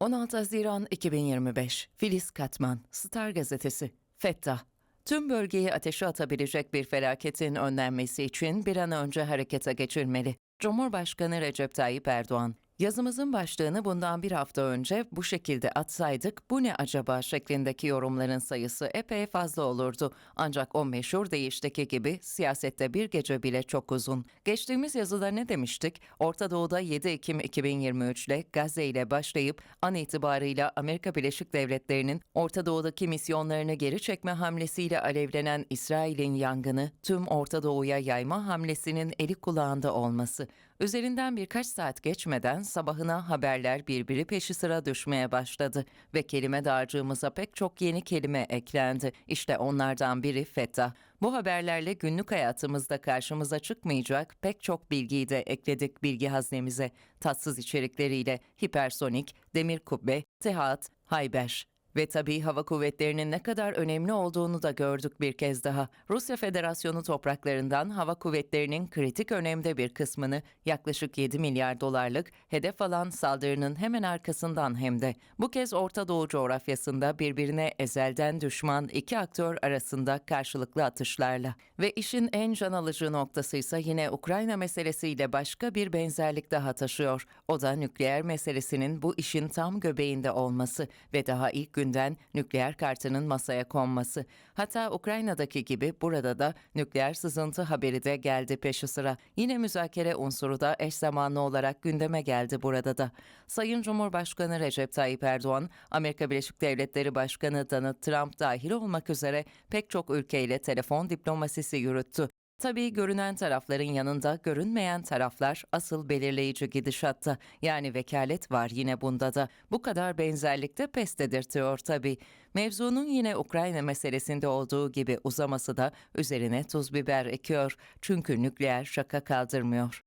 16 Haziran 2025 Filiz Katman Star Gazetesi Fettah Tüm bölgeyi ateşe atabilecek bir felaketin önlenmesi için bir an önce harekete geçilmeli. Cumhurbaşkanı Recep Tayyip Erdoğan Yazımızın başlığını bundan bir hafta önce bu şekilde atsaydık bu ne acaba şeklindeki yorumların sayısı epey fazla olurdu. Ancak o meşhur deyişteki gibi siyasette bir gece bile çok uzun. Geçtiğimiz yazıda ne demiştik? Orta Doğu'da 7 Ekim 2023'le Gazze ile başlayıp an itibarıyla Amerika Birleşik Devletleri'nin Orta Doğu'daki misyonlarını geri çekme hamlesiyle alevlenen İsrail'in yangını tüm Orta Doğu'ya yayma hamlesinin eli kulağında olması. Üzerinden birkaç saat geçmeden sabahına haberler birbiri peşi sıra düşmeye başladı ve kelime dağarcığımıza pek çok yeni kelime eklendi. İşte onlardan biri Fetah. Bu haberlerle günlük hayatımızda karşımıza çıkmayacak pek çok bilgiyi de ekledik bilgi haznemize. Tatsız içerikleriyle hipersonik, demir kubbe, tehat, hayber. Ve tabii hava kuvvetlerinin ne kadar önemli olduğunu da gördük bir kez daha. Rusya Federasyonu topraklarından hava kuvvetlerinin kritik önemde bir kısmını yaklaşık 7 milyar dolarlık hedef alan saldırının hemen arkasından hem de bu kez Orta Doğu coğrafyasında birbirine ezelden düşman iki aktör arasında karşılıklı atışlarla. Ve işin en can alıcı noktası ise yine Ukrayna meselesiyle başka bir benzerlik daha taşıyor. O da nükleer meselesinin bu işin tam göbeğinde olması ve daha ilk günden nükleer kartının masaya konması. Hatta Ukrayna'daki gibi burada da nükleer sızıntı haberi de geldi peşi sıra. Yine müzakere unsuru da eş zamanlı olarak gündeme geldi burada da. Sayın Cumhurbaşkanı Recep Tayyip Erdoğan, Amerika Birleşik Devletleri Başkanı Donald Trump dahil olmak üzere pek çok ülkeyle telefon diplomasisi yürüttü. Tabii görünen tarafların yanında görünmeyen taraflar asıl belirleyici gidişatta. Yani vekalet var yine bunda da. Bu kadar benzerlik de pes dedirtiyor tabii. Mevzunun yine Ukrayna meselesinde olduğu gibi uzaması da üzerine tuz biber ekiyor. Çünkü nükleer şaka kaldırmıyor.